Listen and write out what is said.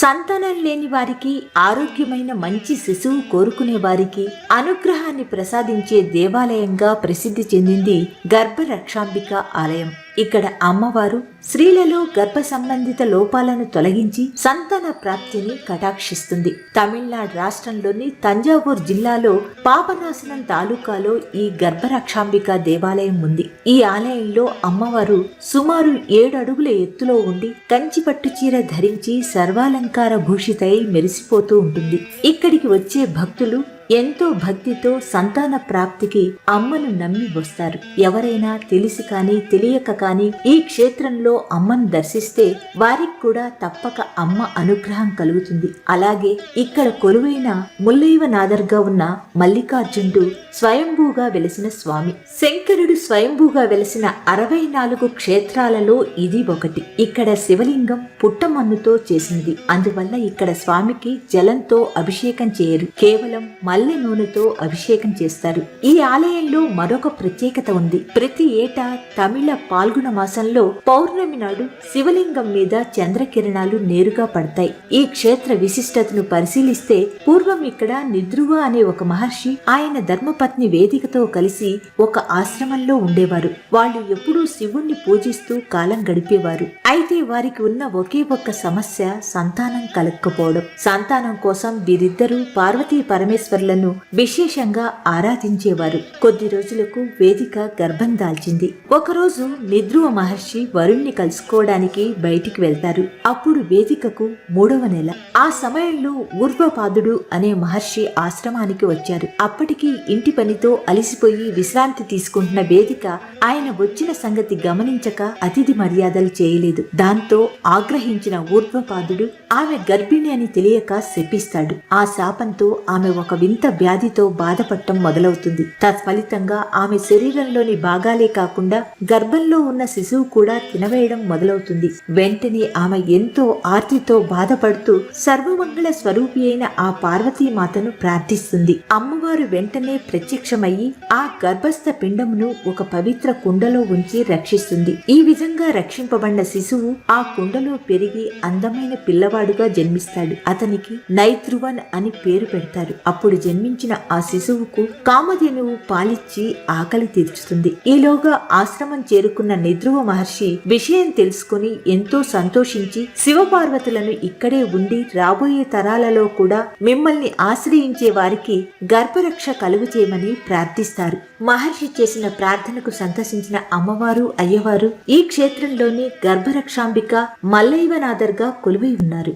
సంతానం లేని వారికి ఆరోగ్యమైన మంచి శిశువు కోరుకునే వారికి అనుగ్రహాన్ని ప్రసాదించే దేవాలయంగా ప్రసిద్ధి చెందింది గర్భరక్షాంబిక ఆలయం. ఇక్కడ అమ్మవారు స్త్రీలలో గర్భ సంబంధిత లోపాలను తొలగించి సంతాన ప్రాప్తిని కటాక్షిస్తుంది. తమిళనాడు రాష్ట్రంలోని తంజావూరు జిల్లాలో పాపనాశనం తాలూకాలో ఈ గర్భరక్షాంబిక దేవాలయం ఉంది. ఈ ఆలయంలో అమ్మవారు సుమారు ఏడు అడుగుల ఎత్తులో ఉండి కంచి పట్టు చీర ధరించి సర్వాలంకార భూషితై మెరిసిపోతూ ఉంటుంది. ఇక్కడికి వచ్చే భక్తులు ఎంతో భక్తితో సంతాన ప్రాప్తికి అమ్మను నమ్మి వస్తారు. ఎవరైనా తెలిసి కాని తెలియక కాని ఈ క్షేత్రంలో అమ్మను దర్శిస్తే వారికి కూడా తప్పక అమ్మ అనుగ్రహం కలుగుతుంది. అలాగే ఇక్కడ కొలువైన ముల్లైవ నాదర్గా ఉన్న మల్లికార్జునుడు స్వయంభూగా వెలిసిన స్వామి. శంకరుడు స్వయంభూగా వెలిసిన అరవై నాలుగు క్షేత్రాలలో ఇది ఒకటి. ఇక్కడ శివలింగం పుట్టమన్నుతో చేసింది. అందువల్ల ఇక్కడ స్వామికి జలంతో అభిషేకం చేయరు. కేవలం మల్లె నూనెతో అభిషేకం చేస్తారు. ఈ ఆలయంలో మరొక ప్రత్యేకత ఉంది. ప్రతి ఏటా తమిళ పాల్గొన మాసంలో పౌర్ణమి నాడు శివలింగం మీద చంద్రకిరణాలు నేరుగా పడతాయి. ఈ క్షేత్ర విశిష్టతను పరిశీలిస్తే పూర్వం ఇక్కడ నిద్రువ అనే ఒక మహర్షి ఆయన ధర్మపత్ని వేదికతో కలిసి ఒక ఆశ్రమంలో ఉండేవారు. వాళ్ళు ఎప్పుడూ శివుణ్ణి పూజిస్తూ కాలం గడిపేవారు. అయితే వారికి ఉన్న ఒకే ఒక్క సమస్య సంతానం కలగకపోవడం సంతానం కోసం వీరిద్దరూ పార్వతీ పరమేశ్వర్లను విశేషంగా ఆరాధించేవారు. కొద్ది రోజులకు వేదిక గర్భం దాల్చింది. ఒకరోజు నిద్రువ మహర్షి వరుణ్ణి కలుసుకోవడానికి బయటికి వెళ్తారు. అప్పుడు వేదికకు మూడవ నెల. ఆ సమయంలో ఊర్వపాదుడు అనే మహర్షి ఆశ్రమానికి వచ్చారు. అప్పటికి ఇంటి పనితో అలిసిపోయి విశ్రాంతి తీసుకుంటున్న వేదిక ఆయన వచ్చిన సంగతి గమనించక అతిథి మర్యాదలు చేయలేదు. దాంతో ఆగ్రహించిన ఊర్వపాదుడు ఆమె గర్భిణి అని తెలియక శపిస్తాడు. ఆ శాపంతో ఆమె ఒక వింత వ్యాధితో బాధపడటం మొదలవుతుంది. తత్ఫలితంగా ఆమె శరీరంలోని భాగాలే కాకుండా గర్భంలో ఉన్న శిశువు కూడా తినవేయడం మొదలవుతుంది. వెంటనే ఆమె ఎంతో ఆర్తితో బాధపడుతూ సర్వమంగళ స్వరూపి అయిన ఆ పార్వతీమాతను ప్రార్థిస్తుంది. అమ్మవారు వెంటనే ప్రత్యక్షమయ్యి ఆ గర్భస్థ పిండమును ఒక పవిత్ర కుండలో ఉంచి రక్షిస్తుంది. ఈ విధంగా రక్షింపబడిన శిశువు ఆ కుండలో పెరిగి అందమైన పిల్లవాడుగా జన్మిస్తాడు. అతనికి నైత్రువన్ అని పేరు పెడతారు. అప్పుడు జన్మించిన ఆ శిశువుకు కామధేనువు పాలిచ్చి ఆకలి తీర్చుతుంది. ఈలోగా ఆశ్రమం చేరుకున్న నిద్రువ మహర్షి విషయం తెలుసుకుని ఎంతో సంతోషించి శివపార్వతులను ఇక్కడే ఉండి రాబోయే తరాలలో కూడా మిమ్మల్ని ఆశ్రయించే వారికి గర్భరక్ష కలుగు చేయమని ప్రార్థిస్తారు. మహర్షి చేసిన ప్రార్థనకు సంతసించిన అమ్మవారు అయ్యవారు ఈ క్షేత్రంలోని గర్భరక్షాంబిక మల్లైవనాథర్గా కొలువై ఉన్నారు.